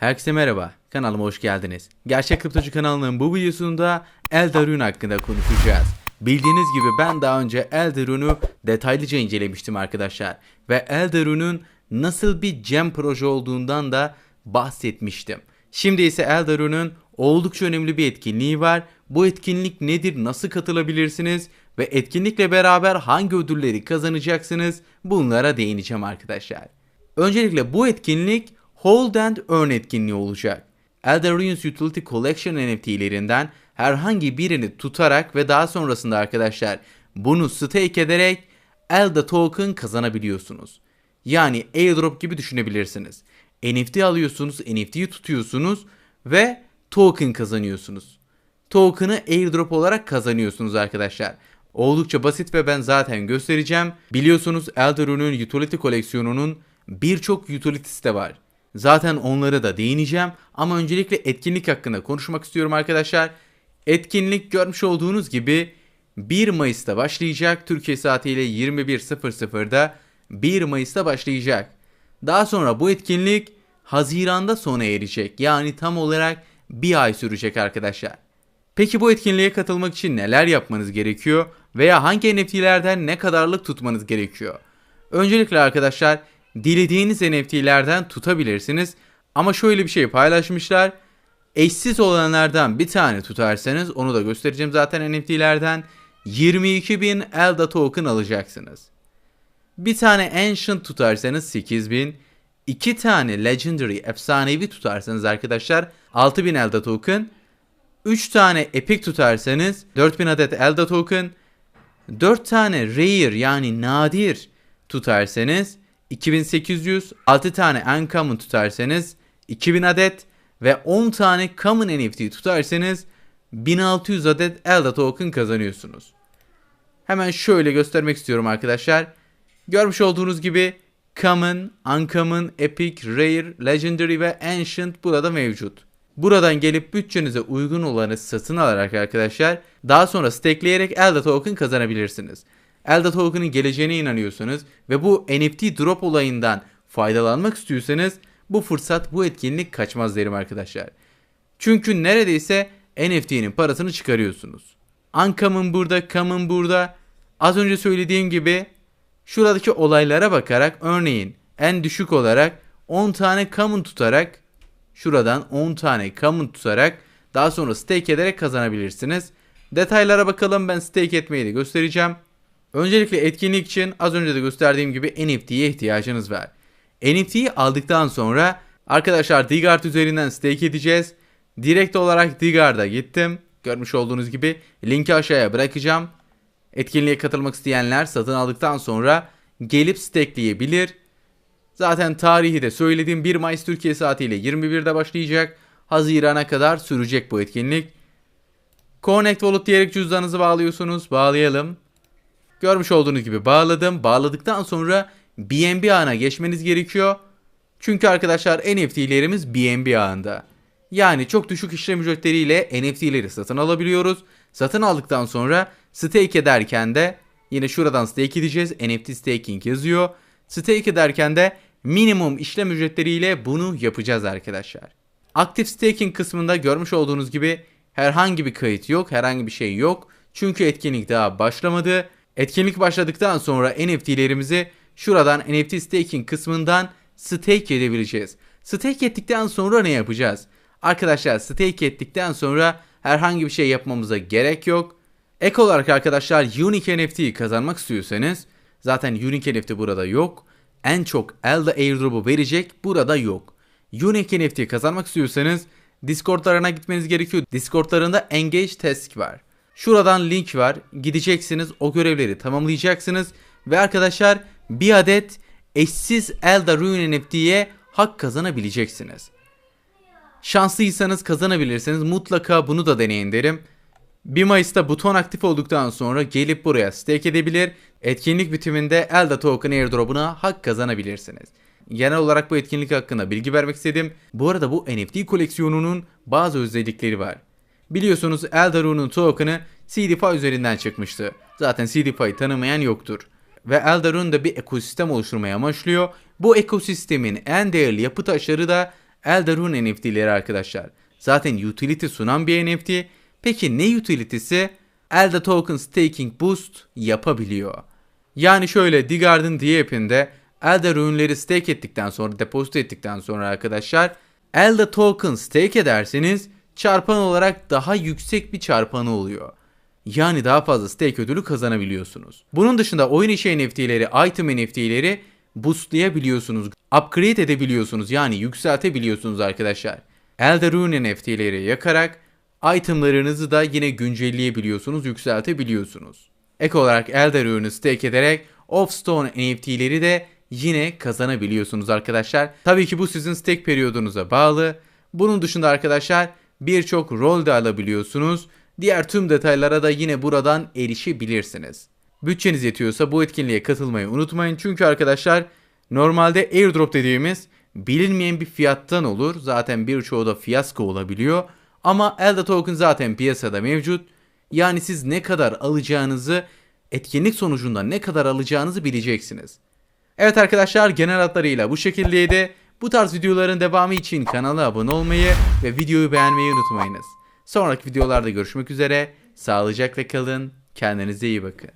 Herkese merhaba, kanalıma hoş geldiniz. Gerçek Kriptocu kanalının bu videosunda Eldarun hakkında konuşacağız. Bildiğiniz gibi ben daha önce Eldarun'u detaylıca incelemiştim arkadaşlar. Ve Eldarun'un nasıl bir gem proje olduğundan da bahsetmiştim. Şimdi ise Eldarun'un oldukça önemli bir etkinliği var. Bu etkinlik nedir, nasıl katılabilirsiniz ve etkinlikle beraber hangi ödülleri kazanacaksınız bunlara değineceğim arkadaşlar. Öncelikle bu etkinlik Hold and Earn etkinliği olacak. Elder Ruins Utility Collection NFT'lerinden herhangi birini tutarak ve daha sonrasında arkadaşlar bunu stake ederek Elda token kazanabiliyorsunuz. Yani airdrop gibi düşünebilirsiniz. NFT alıyorsunuz, NFT'yi tutuyorsunuz ve token kazanıyorsunuz. Token'ı airdrop olarak kazanıyorsunuz arkadaşlar. Oldukça basit ve ben zaten göstereceğim. Biliyorsunuz Eldarun'un utility koleksiyonunun birçok utility'si de var. Zaten onlara da değineceğim ama öncelikle etkinlik hakkında konuşmak istiyorum arkadaşlar. Etkinlik görmüş olduğunuz gibi 1 Mayıs'ta başlayacak. Türkiye saatiyle 21.00'da 1 Mayıs'ta başlayacak. Daha sonra bu etkinlik Haziran'da sona erecek. Yani tam olarak bir ay sürecek arkadaşlar. Peki bu etkinliğe katılmak için neler yapmanız gerekiyor veya hangi NFT'lerden ne kadarlık tutmanız gerekiyor? Öncelikle arkadaşlar dilediğiniz NFT'lerden tutabilirsiniz. Ama şöyle bir şey paylaşmışlar. Eşsiz olanlardan bir tane tutarsanız onu da göstereceğim zaten NFT'lerden 22.000 Elda token alacaksınız. Bir tane Ancient tutarsanız 8000, iki tane Legendary efsanevi tutarsanız arkadaşlar 6000 Elda token, 3 tane Epic tutarsanız 4000 adet Elda token, 4 tane Rare yani nadir tutarsanız 2800, 6 tane Uncommon tutarsanız 2000 adet ve 10 tane Common NFT tutarsanız 1600 adet Elda token kazanıyorsunuz. Hemen şöyle göstermek istiyorum arkadaşlar. Görmüş olduğunuz gibi Common, Uncommon, Epic, Rare, Legendary ve Ancient burada mevcut. Buradan gelip bütçenize uygun olanı satın alarak arkadaşlar daha sonra stakeleyerek Elda token kazanabilirsiniz. Elda token'ın geleceğine inanıyorsanız ve bu NFT drop olayından faydalanmak istiyorsanız bu fırsat bu etkinlik kaçmaz derim arkadaşlar. Çünkü neredeyse NFT'nin parasını çıkarıyorsunuz. Uncommon burada, Common burada. Az önce söylediğim gibi şuradaki olaylara bakarak örneğin en düşük olarak 10 tane Common tutarak şuradan 10 tane Common tutarak daha sonra stake ederek kazanabilirsiniz. Detaylara bakalım ben stake etmeyi de göstereceğim. Öncelikle etkinlik için az önce de gösterdiğim gibi NFT'ye ihtiyacınız var. NFT'yi aldıktan sonra arkadaşlar Digard üzerinden stake edeceğiz. Direkt olarak Digard'a gittim. Görmüş olduğunuz gibi linki aşağıya bırakacağım. Etkinliğe katılmak isteyenler satın aldıktan sonra gelip stakeleyebilir. Zaten tarihi de söylediğim 1 Mayıs Türkiye saatiyle 21'de başlayacak. Haziran'a kadar sürecek bu etkinlik. Connect Wallet diyerek cüzdanınızı bağlıyorsunuz. Bağlayalım. Görmüş olduğunuz gibi bağladım. Bağladıktan sonra BNB ağına geçmeniz gerekiyor. Çünkü arkadaşlar NFT'lerimiz BNB ağında. Yani çok düşük işlem ücretleriyle NFT'leri satın alabiliyoruz. Satın aldıktan sonra stake ederken de yine şuradan stake edeceğiz. NFT staking yazıyor. Stake ederken de minimum işlem ücretleriyle bunu yapacağız arkadaşlar. Aktif staking kısmında görmüş olduğunuz gibi herhangi bir kayıt yok, herhangi bir şey yok. Çünkü etkinlik daha başlamadı. Etkinlik başladıktan sonra NFT'lerimizi şuradan NFT staking kısmından stake edebileceğiz. Stake ettikten sonra ne yapacağız? Arkadaşlar stake ettikten sonra herhangi bir şey yapmamıza gerek yok. Ek olarak arkadaşlar Unique NFT kazanmak istiyorsanız zaten Unique NFT burada yok. En çok Elda airdrop'u verecek burada yok. Unique NFT kazanmak istiyorsanız Discord'larına gitmeniz gerekiyor. Discord'larında Engage Task var. Şuradan link var. Gideceksiniz o görevleri tamamlayacaksınız. Ve arkadaşlar bir adet eşsiz Elda Ruin NFT'ye hak kazanabileceksiniz. Şanslıysanız kazanabilirsiniz. Mutlaka bunu da deneyin derim. 1 Mayıs'ta buton aktif olduktan sonra gelip buraya stake edebilir. Etkinlik bitiminde Elda Token airdrop'una hak kazanabilirsiniz. Genel olarak bu etkinlik hakkında bilgi vermek istedim. Bu arada bu NFT koleksiyonunun bazı özellikleri var. Biliyorsunuz Eldarun'un token'ı CDFI üzerinden çıkmıştı. Zaten CDFI tanımayan yoktur. Ve Eldarun da bir ekosistem oluşturmaya amaçlıyor. Bu ekosistemin en değerli yapı taşları da Eldarun NFT'leri arkadaşlar. Zaten utility sunan bir NFT. Peki ne utility'si? Elda Token Staking Boost yapabiliyor. Yani şöyle Digard'ın DApp'inde Elda ürünleri stake ettikten sonra, depozito ettikten sonra arkadaşlar Elda Token stake ederseniz çarpan olarak daha yüksek bir çarpanı oluyor. Yani daha fazla stake ödülü kazanabiliyorsunuz. Bunun dışında oyun içi NFT'leri, item NFT'leri boostlayabiliyorsunuz. Upgrade edebiliyorsunuz yani yükseltebiliyorsunuz arkadaşlar. Elder Rune NFT'leri yakarak itemlarınızı da yine güncelleyebiliyorsunuz, yükseltebiliyorsunuz. Ek olarak Elder Rune'u stake ederek Offstone NFT'leri de yine kazanabiliyorsunuz arkadaşlar. Tabii ki bu sizin stake periyodunuza bağlı. Bunun dışında arkadaşlar birçok rol de alabiliyorsunuz. Diğer tüm detaylara da yine buradan erişebilirsiniz. Bütçeniz yetiyorsa bu etkinliğe katılmayı unutmayın. Çünkü arkadaşlar normalde airdrop dediğimiz bilinmeyen bir fiyattan olur. Zaten birçoğu da fiyasko olabiliyor. Ama Elda Token zaten piyasada mevcut. Yani siz ne kadar alacağınızı, etkinlik sonucunda ne kadar alacağınızı bileceksiniz. Evet arkadaşlar genel hatlarıyla bu şekildeydi. Bu tarz videoların devamı için kanala abone olmayı ve videoyu beğenmeyi unutmayınız. Sonraki videolarda görüşmek üzere. Sağlıcakla kalın. Kendinize iyi bakın.